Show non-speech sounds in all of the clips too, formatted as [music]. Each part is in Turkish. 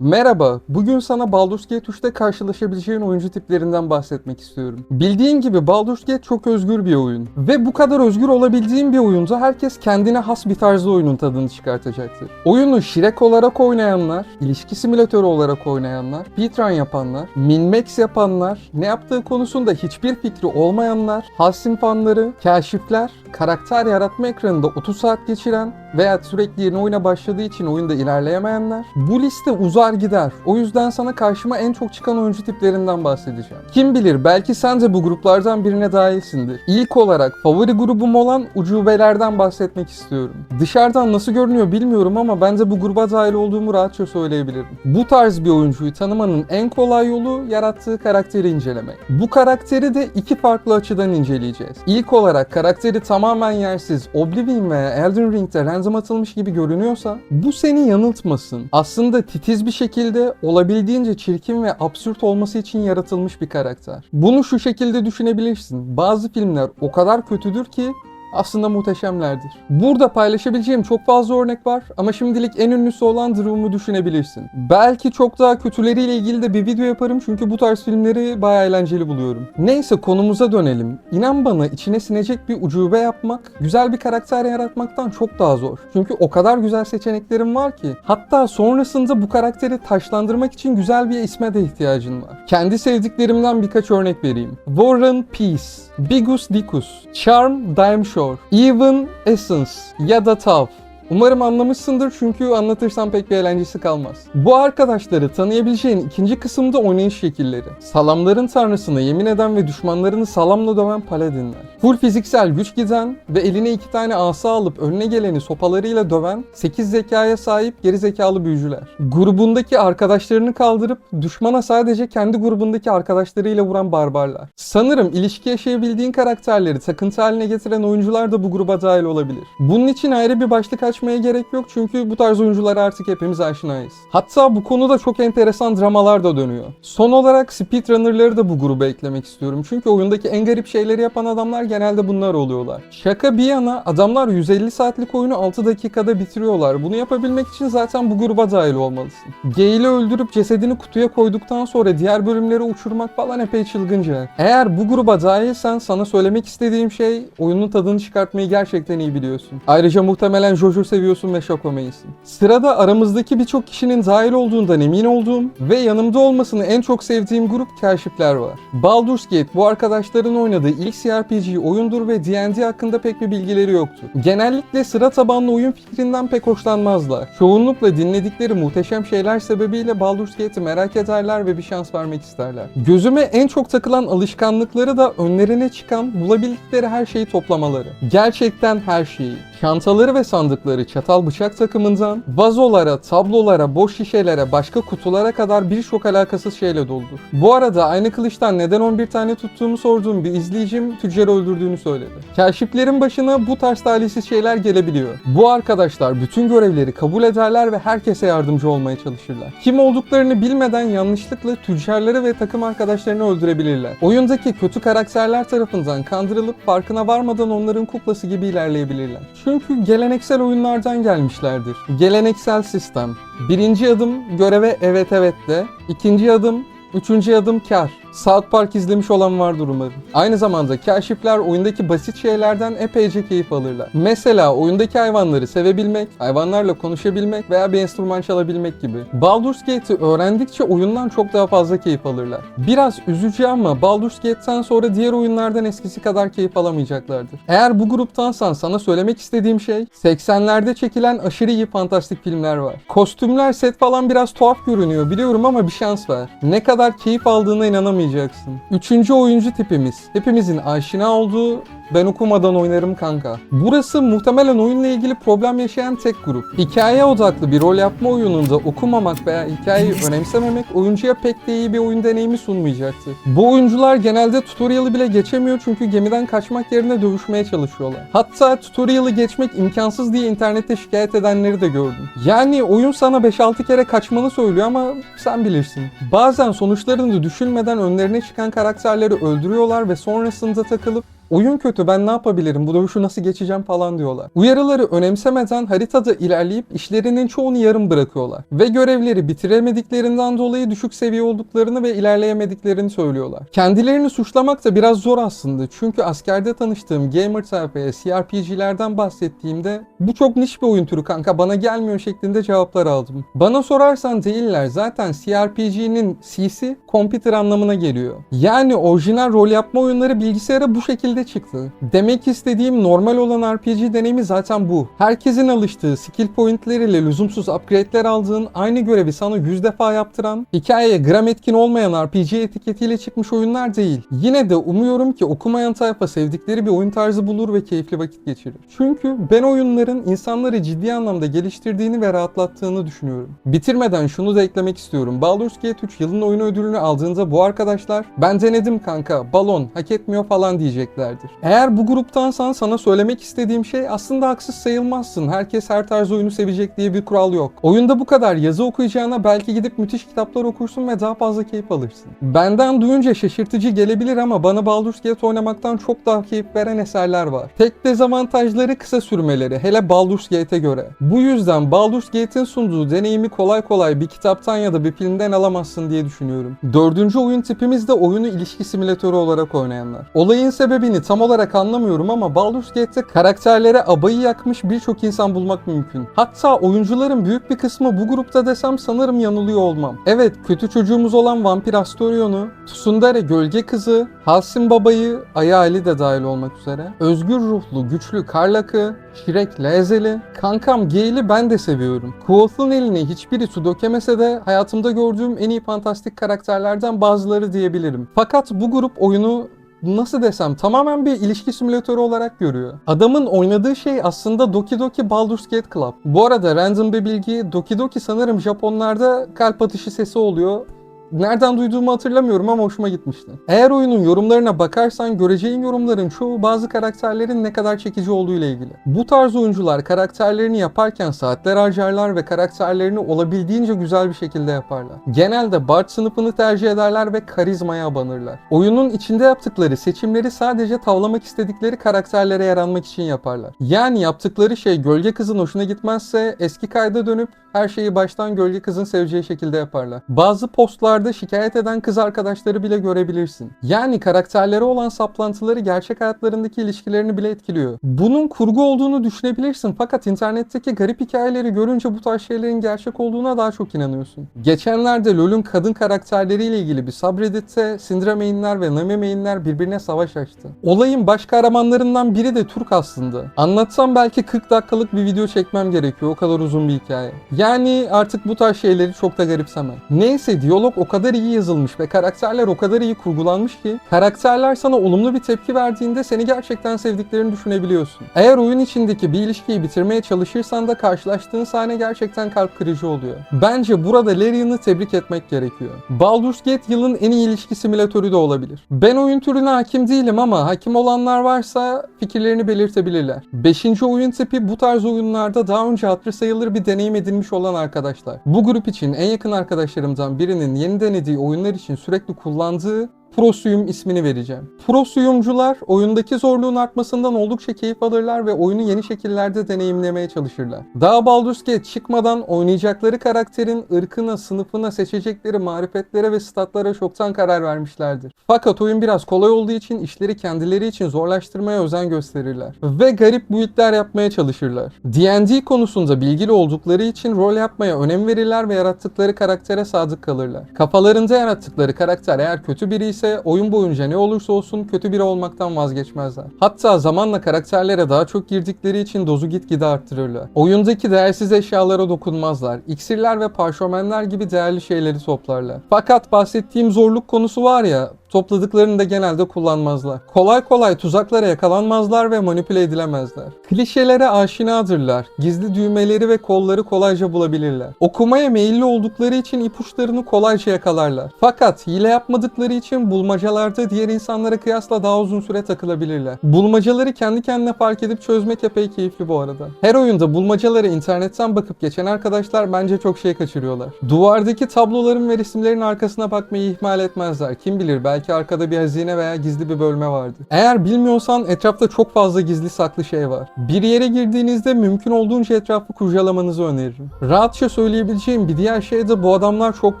Merhaba, bugün sana Baldur's Gate 3'te karşılaşabileceğin oyuncu tiplerinden bahsetmek istiyorum. Bildiğin gibi Baldur's Gate çok özgür bir oyun. Ve bu kadar özgür olabildiğin bir oyunda herkes kendine has bir tarzda oyunun tadını çıkartacaktır. Oyunu Shrek olarak oynayanlar, ilişki simülatörü olarak oynayanlar, speedrun yapanlar, min-max yapanlar, ne yaptığı konusunda hiçbir fikri olmayanlar, Halsim fanları, kaşifler, karakter yaratma ekranında 30 saat geçiren veya sürekli yeni oyuna başladığı için oyunda ilerleyemeyenler. Bu liste uzar gider. O yüzden sana karşıma en çok çıkan oyuncu tiplerinden bahsedeceğim. Kim bilir belki sen de bu gruplardan birine dahilsindir. İlk olarak favori grubum olan ucubelerden bahsetmek istiyorum. Dışarıdan nasıl görünüyor bilmiyorum ama ben de bu gruba dahil olduğumu rahatça söyleyebilirim. Bu tarz bir oyuncuyu tanımanın en kolay yolu yarattığı karakteri incelemek. Bu karakteri de iki farklı açıdan inceleyeceğiz. İlk olarak karakteri tamamen yersiz, Oblivion veya Elden Ring'de random atılmış gibi görünüyorsa bu seni yanıltmasın. Aslında titiz bir şekilde olabildiğince çirkin ve absürt olması için yaratılmış bir karakter. Bunu şu şekilde düşünebilirsin. Bazı filmler o kadar kötüdür ki aslında muhteşemlerdir. Burada paylaşabileceğim çok fazla örnek var ama şimdilik en ünlüsü olan Droom'u düşünebilirsin. Belki çok daha kötüleriyle ilgili de bir video yaparım çünkü bu tarz filmleri bayağı eğlenceli buluyorum. Neyse konumuza dönelim. İnan bana içine sinecek bir ucube yapmak, güzel bir karakter yaratmaktan çok daha zor. Çünkü o kadar güzel seçeneklerim var ki. Hatta sonrasında bu karakteri taşlandırmak için güzel bir isme de ihtiyacın var. Kendi sevdiklerimden birkaç örnek vereyim. Warren Peace, Bigus Dicus, Charm Dimeshore, Even Essence ya da Tav. Umarım anlamışsındır çünkü anlatırsam pek bir eğlencesi kalmaz. Bu arkadaşları tanıyabileceğin ikinci kısımda oynayış şekilleri. Salamların tanrısına yemin eden ve düşmanlarını salamla döven paladinler. Full fiziksel güç giden ve eline iki tane asa alıp önüne geleni sopalarıyla döven 8 zekaya sahip geri zekalı büyücüler. Grubundaki arkadaşlarını kaldırıp düşmana sadece kendi grubundaki arkadaşlarıyla vuran barbarlar. Sanırım ilişki yaşayabildiğin karakterleri takıntı haline getiren oyuncular da bu gruba dahil olabilir. Bunun için ayrı bir başlık açmaya gerek yok çünkü bu tarz oyunculara artık hepimiz aşinayız. Hatta bu konuda çok enteresan dramalar da dönüyor. Son olarak speedrunner'ları da bu gruba eklemek istiyorum. Çünkü oyundaki en garip şeyleri yapan adamlar genelde bunlar oluyorlar. Şaka bir yana adamlar 150 saatlik oyunu 6 dakikada bitiriyorlar. Bunu yapabilmek için zaten bu gruba dahil olmalısın. Gale'i öldürüp cesedini kutuya koyduktan sonra diğer bölümleri uçurmak falan epey çılgınca. Eğer bu gruba dahilsen sana söylemek istediğim şey oyunun tadını çıkartmayı gerçekten iyi biliyorsun. Ayrıca muhtemelen Jojo seviyorsun ve Shoko main'sin. Sırada aramızdaki birçok kişinin dahil olduğundan emin olduğum ve yanımda olmasını en çok sevdiğim grup Kaşifler var. Baldur's Gate bu arkadaşların oynadığı ilk CRPG oyundur ve D&D hakkında pek bir bilgileri yoktu. Genellikle sıra tabanlı oyun fikrinden pek hoşlanmazlar. Çoğunlukla dinledikleri muhteşem şeyler sebebiyle Baldur's Gate'i merak ederler ve bir şans vermek isterler. Gözüme en çok takılan alışkanlıkları da önlerine çıkan bulabildikleri her şeyi toplamaları. Gerçekten her şeyi. Çantaları ve sandıkları çatal bıçak takımından, vazolara, tablolara, boş şişelere, başka kutulara kadar birçok alakasız şeyle doludur. Bu arada aynı kılıçtan neden 11 tane tuttuğumu sorduğum bir izleyicim tüccarı öldürdüğünü söyledi. Kaşiflerin başına bu tarz talihsiz şeyler gelebiliyor. Bu arkadaşlar bütün görevleri kabul ederler ve herkese yardımcı olmaya çalışırlar. Kim olduklarını bilmeden yanlışlıkla tüccarları ve takım arkadaşlarını öldürebilirler. Oyundaki kötü karakterler tarafından kandırılıp farkına varmadan onların kuklası gibi ilerleyebilirler. Çünkü geleneksel oyunlardan gelmişlerdir. Geleneksel sistem. Birinci adım göreve evet evet de. İkinci adım Üçüncü adım kar. South Park izlemiş olan vardır umarım. Aynı zamanda kaşifler oyundaki basit şeylerden epeyce keyif alırlar. Mesela oyundaki hayvanları sevebilmek, hayvanlarla konuşabilmek veya bir enstrüman çalabilmek gibi. Baldur's Gate'i öğrendikçe oyundan çok daha fazla keyif alırlar. Biraz üzücü ama Baldur's Gate'ten sonra diğer oyunlardan eskisi kadar keyif alamayacaklardır. Eğer bu gruptansan sana söylemek istediğim şey 80'lerde çekilen aşırı iyi fantastik filmler var. Kostümler, set falan biraz tuhaf görünüyor biliyorum ama bir şans ver. Ne kadar keyif aldığına inanamayacaksın. Üçüncü oyuncu tipimiz. Hepimizin aşina olduğu ben okumadan oynarım kanka. Burası muhtemelen oyunla ilgili problem yaşayan tek grup. Hikaye odaklı bir rol yapma oyununda okumamak veya hikayeyi [laughs] önemsememek oyuncuya pek de iyi bir oyun deneyimi sunmayacaktır. Bu oyuncular genelde tutorial'ı bile geçemiyor çünkü gemiden kaçmak yerine dövüşmeye çalışıyorlar. Hatta tutorial'ı geçmek imkansız diye internette şikayet edenleri de gördüm. Yani oyun sana 5-6 kere kaçmanı söylüyor ama sen bilirsin. Bazen sonuçlarını düşünmeden önlerine çıkan karakterleri öldürüyorlar ve sonrasında takılıp Oyun kötü ben ne yapabilirim bu dövüşü nasıl geçeceğim falan diyorlar. Uyarıları önemsemeden haritada ilerleyip işlerinin çoğunu yarım bırakıyorlar. Ve görevleri bitiremediklerinden dolayı düşük seviye olduklarını ve ilerleyemediklerini söylüyorlar. Kendilerini suçlamak da biraz zor aslında. Çünkü askerde tanıştığım gamer tayfaya CRPG'lerden bahsettiğimde bu çok niş bir oyun türü kanka bana gelmiyor şeklinde cevaplar aldım. Bana sorarsan değiller. Zaten CRPG'nin C'si computer anlamına geliyor. Yani orijinal rol yapma oyunları bilgisayara bu şekilde çıktı. Demek istediğim normal olan RPG deneyimi zaten bu. Herkesin alıştığı skill pointleriyle lüzumsuz upgrade'ler aldığın aynı görevi sana 100 defa yaptıran, hikayeye gram etkin olmayan RPG etiketiyle çıkmış oyunlar değil. Yine de umuyorum ki okumayan tayfa sevdikleri bir oyun tarzı bulur ve keyifli vakit geçirir. Çünkü ben oyunların insanları ciddi anlamda geliştirdiğini ve rahatlattığını düşünüyorum. Bitirmeden şunu da eklemek istiyorum. Baldur's Gate 3 yılın oyunu ödülünü aldığında bu arkadaşlar ben denedim kanka balon hak etmiyor falan diyeceklerdir. Eğer bu gruptansan sana söylemek istediğim şey aslında haksız sayılmazsın. Herkes her tarz oyunu sevecek diye bir kural yok. Oyunda bu kadar yazı okuyacağına belki gidip müthiş kitaplar okursun ve daha fazla keyif alırsın. Benden duyunca şaşırtıcı gelebilir ama bana Baldur's Gate oynamaktan çok daha keyif veren eserler var. Tek dezavantajları kısa sürmeleri hele Baldur's Gate'e göre. Bu yüzden Baldur's Gate'in sunduğu deneyimi kolay kolay bir kitaptan ya da bir filmden alamazsın diye düşünüyorum. Dördüncü oyun tipimiz de oyunu ilişki simülatörü olarak oynayanlar. Olayın sebebini tam olarak anlamıyorum ama Baldur's Gate'te karakterlere abayı yakmış birçok insan bulmak mümkün. Hatta oyuncuların büyük bir kısmı bu grupta desem sanırım yanılıyor olmam. Evet kötü çocuğumuz olan Vampir Astorion'u, Tsundere Gölge Kızı, Halsin Baba'yı, Aya Ali de dahil olmak üzere, özgür ruhlu, güçlü Karlak'ı, Shrek Lezeli, kankam Gale'i ben de seviyorum. Quoth'un elini hiçbiri su dökemese de hayatımda gördüğüm en iyi fantastik karakterlerden bazıları diyebilirim. Fakat bu grup oyunu nasıl desem tamamen bir ilişki simülatörü olarak görüyor. Adamın oynadığı şey aslında Doki Doki Baldur's Gate Club. Bu arada random bir bilgi Doki Doki sanırım Japonlarda kalp atışı sesi oluyor. Nereden duyduğumu hatırlamıyorum ama hoşuma gitmişti. Eğer oyunun yorumlarına bakarsan göreceğin yorumların çoğu bazı karakterlerin ne kadar çekici olduğu ile ilgili. Bu tarz oyuncular karakterlerini yaparken saatler harcarlar ve karakterlerini olabildiğince güzel bir şekilde yaparlar. Genelde Bard sınıfını tercih ederler ve karizmaya abanırlar. Oyunun içinde yaptıkları seçimleri sadece tavlamak istedikleri karakterlere yaranmak için yaparlar. Yani yaptıkları şey Gölge Kız'ın hoşuna gitmezse eski kayda dönüp her şeyi baştan Gölge Kız'ın seveceği şekilde yaparlar. Bazı postlarda şikayet eden kız arkadaşları bile görebilirsin. Yani karakterlere olan saplantıları gerçek hayatlarındaki ilişkilerini bile etkiliyor. Bunun kurgu olduğunu düşünebilirsin fakat internetteki garip hikayeleri görünce bu tarz şeylerin gerçek olduğuna daha çok inanıyorsun. Geçenlerde LoL'ün kadın karakterleriyle ilgili bir subreddit'te Syndra mainler ve Nami mainler birbirine savaş açtı. Olayın baş kahramanlarından biri de Türk aslında. Anlatsam belki 40 dakikalık bir video çekmem gerekiyor. O kadar uzun bir hikaye. Yani artık bu tarz şeyleri çok da garipsemem. Neyse diyalog o kadar iyi yazılmış ve karakterler o kadar iyi kurgulanmış ki karakterler sana olumlu bir tepki verdiğinde seni gerçekten sevdiklerini düşünebiliyorsun. Eğer oyun içindeki bir ilişkiyi bitirmeye çalışırsan da karşılaştığın sahne gerçekten kalp kırıcı oluyor. Bence burada Larian'ı tebrik etmek gerekiyor. Baldur's Gate yılın en iyi ilişki simülatörü de olabilir. Ben oyun türüne hakim değilim ama hakim olanlar varsa fikirlerini belirtebilirler. Beşinci oyun tipi bu tarz oyunlarda daha önce hatırı sayılır bir deneyim edinmiş olan arkadaşlar. Bu grup için en yakın arkadaşlarımdan birinin yeni denediği oyunlar için sürekli kullandığı Prosuyum ismini vereceğim. Prosuyumcular oyundaki zorluğun artmasından oldukça keyif alırlar ve oyunu yeni şekillerde deneyimlemeye çalışırlar. Daha Baldur's Gate çıkmadan oynayacakları karakterin ırkına, sınıfına, seçecekleri marifetlere ve statlara çoktan karar vermişlerdir. Fakat oyun biraz kolay olduğu için işleri kendileri için zorlaştırmaya özen gösterirler. Ve garip build'ler yapmaya çalışırlar. D&D konusunda bilgili oldukları için rol yapmaya önem verirler ve yarattıkları karaktere sadık kalırlar. Kafalarında yarattıkları karakter eğer kötü biri ise oyun boyunca ne olursa olsun kötü biri olmaktan vazgeçmezler. Hatta zamanla karakterlere daha çok girdikleri için dozu gitgide arttırırlar. Oyundaki değersiz eşyalara dokunmazlar. İksirler ve parşömenler gibi değerli şeyleri toplarlar. Fakat bahsettiğim zorluk konusu var ya topladıklarını da genelde kullanmazlar. Kolay kolay tuzaklara yakalanmazlar ve manipüle edilemezler. Klişelere aşinadırlar. Gizli düğmeleri ve kolları kolayca bulabilirler. Okumaya meyilli oldukları için ipuçlarını kolayca yakalarlar. Fakat hile yapmadıkları için bulmacalarda diğer insanlara kıyasla daha uzun süre takılabilirler. Bulmacaları kendi kendine fark edip çözmek epey keyifli bu arada. Her oyunda bulmacaları internetten bakıp geçen arkadaşlar bence çok şey kaçırıyorlar. Duvardaki tabloların ve resimlerin arkasına bakmayı ihmal etmezler. Kim bilir belki ki arkada bir hazine veya gizli bir bölme vardı. Eğer bilmiyorsan etrafta çok fazla gizli saklı şey var. Bir yere girdiğinizde mümkün olduğunca etrafı kurcalamanızı öneririm. Rahatça söyleyebileceğim bir diğer şey de bu adamlar çok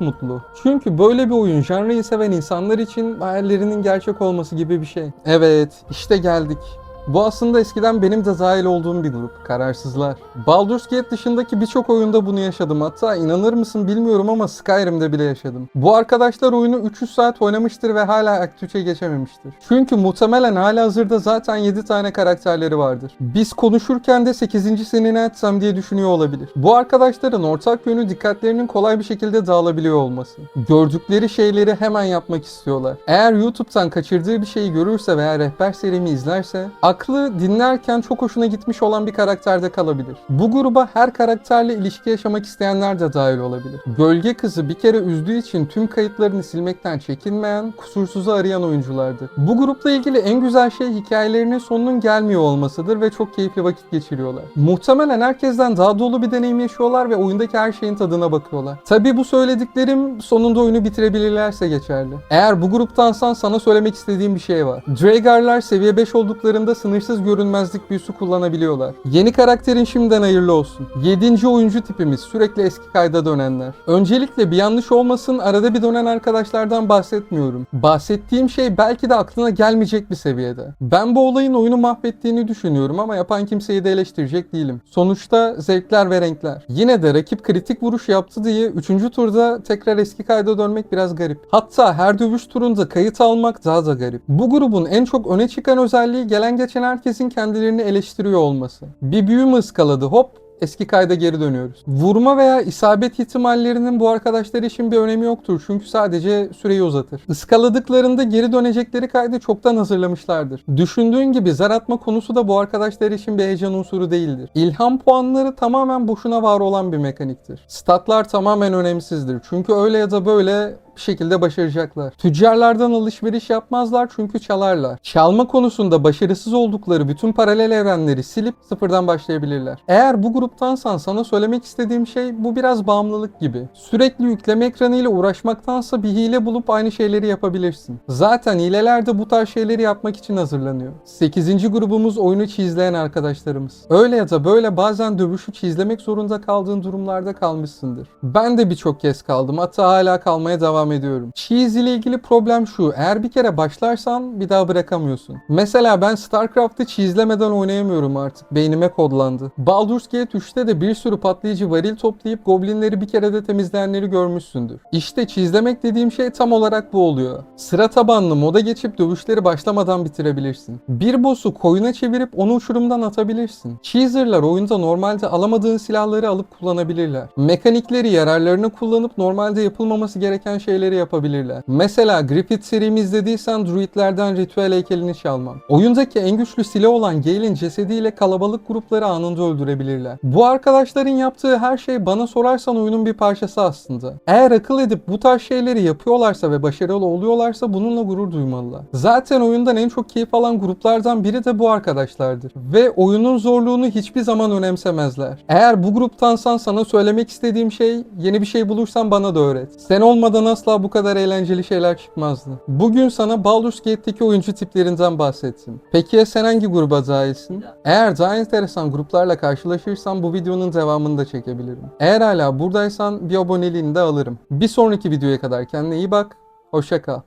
mutlu. Çünkü böyle bir oyun janrayı seven insanlar için hayallerinin gerçek olması gibi bir şey. Evet, işte geldik. Bu aslında eskiden benim de dahil olduğum bir grup, Kararsızlar. Baldur's Gate dışındaki birçok oyunda bunu yaşadım. Hatta inanır mısın bilmiyorum ama Skyrim'de bile yaşadım. Bu arkadaşlar oyunu 300 saat oynamıştır ve hala Act 3'e geçememiştir. Çünkü muhtemelen hala hazırda zaten 7 tane karakterleri vardır. Biz konuşurken de 8.sini ne etsem diye düşünüyor olabilir. Bu arkadaşların ortak yönü dikkatlerinin kolay bir şekilde dağılabiliyor olması. Gördükleri şeyleri hemen yapmak istiyorlar. Eğer YouTube'dan kaçırdığı bir şeyi görürse veya rehber serimi izlerse aklı dinlerken çok hoşuna gitmiş olan bir karakterde kalabilir. Bu gruba her karakterle ilişki yaşamak isteyenler de dahil olabilir. Gölge kızı bir kere üzdüğü için tüm kayıtlarını silmekten çekinmeyen, kusursuzu arayan oyunculardı. Bu grupla ilgili en güzel şey hikayelerinin sonunun gelmiyor olmasıdır ve çok keyifli vakit geçiriyorlar. Muhtemelen herkesten daha dolu bir deneyim yaşıyorlar ve oyundaki her şeyin tadına bakıyorlar. Tabi bu söylediklerim sonunda oyunu bitirebilirlerse geçerli. Eğer bu gruptansan sana söylemek istediğim bir şey var. Draegar'lar seviye 5 olduklarında sınırsız görünmezlik büyüsü kullanabiliyorlar. Yeni karakterin şimdiden hayırlı olsun. 7. oyuncu tipimiz sürekli eski kayda dönenler. Öncelikle bir yanlış olmasın arada bir dönen arkadaşlardan bahsetmiyorum. Bahsettiğim şey belki de aklına gelmeyecek bir seviyede. Ben bu olayın oyunu mahvettiğini düşünüyorum ama yapan kimseyi de eleştirecek değilim. Sonuçta zevkler ve renkler. Yine de rakip kritik vuruş yaptı diye 3. turda tekrar eski kayda dönmek biraz garip. Hatta her dövüş turunda kayıt almak daha da garip. Bu grubun en çok öne çıkan özelliği gelen geçen herkesin kendilerini eleştiriyor olması. Bir büyü mü ıskaladı hop eski kayda geri dönüyoruz. Vurma veya isabet ihtimallerinin bu arkadaşlar için bir önemi yoktur çünkü sadece süreyi uzatır. Iskaladıklarında geri dönecekleri kaydı çoktan hazırlamışlardır. Düşündüğün gibi zar atma konusu da bu arkadaşlar için bir heyecan unsuru değildir. İlham puanları tamamen boşuna var olan bir mekaniktir. Statlar tamamen önemsizdir çünkü öyle ya da böyle bir şekilde başaracaklar. Tüccarlardan alışveriş yapmazlar çünkü çalarlar. Çalma konusunda başarısız oldukları bütün paralel evrenleri silip sıfırdan başlayabilirler. Eğer bu gruptansan sana söylemek istediğim şey bu biraz bağımlılık gibi. Sürekli yükleme ekranıyla uğraşmaktansa bir hile bulup aynı şeyleri yapabilirsin. Zaten hileler de bu tarz şeyleri yapmak için hazırlanıyor. 8. grubumuz oyunu çizleyen arkadaşlarımız. Öyle ya da böyle bazen dövüşü çizlemek zorunda kaldığın durumlarda kalmışsındır. Ben de birçok kez kaldım hatta hala kalmaya devam ediyorum. Cheese ile ilgili problem şu. Eğer bir kere başlarsan bir daha bırakamıyorsun. Mesela ben StarCraft'ı çizlemeden oynayamıyorum artık. Beynime kodlandı. Baldur's Gate 3'te de bir sürü patlayıcı varil toplayıp goblinleri bir kere de temizleyenleri görmüşsündür. İşte çizlemek dediğim şey tam olarak bu oluyor. Sıra tabanlı moda geçip dövüşleri başlamadan bitirebilirsin. Bir boss'u koyuna çevirip onu uçurumdan atabilirsin. Cheeser'lar oyunda normalde alamadığın silahları alıp kullanabilirler. Mekanikleri yararlarını kullanıp normalde yapılmaması gereken şeyleri yapabilirler. Mesela Griffith serimi izlediysen druidlerden ritüel heykelini çalman. Oyundaki en güçlü silah olan Gale'in cesediyle kalabalık grupları anında öldürebilirler. Bu arkadaşların yaptığı her şey bana sorarsan oyunun bir parçası aslında. Eğer akıl edip bu tarz şeyleri yapıyorlarsa ve başarılı oluyorlarsa bununla gurur duymalılar. Zaten oyundan en çok keyif alan gruplardan biri de bu arkadaşlardır. Ve oyunun zorluğunu hiçbir zaman önemsemezler. Eğer bu gruptansan sana söylemek istediğim şey yeni bir şey bulursan bana da öğret. Sen olmadan asla bu kadar eğlenceli şeyler çıkmazdı. Bugün sana Baldur's Gate'deki oyuncu tiplerinden bahsettim. Peki ya sen hangi gruba dahilsin? Eğer daha enteresan gruplarla karşılaşırsan bu videonun devamını da çekebilirim. Eğer hala buradaysan bir aboneliğini de alırım. Bir sonraki videoya kadar kendine iyi bak, hoşça kal.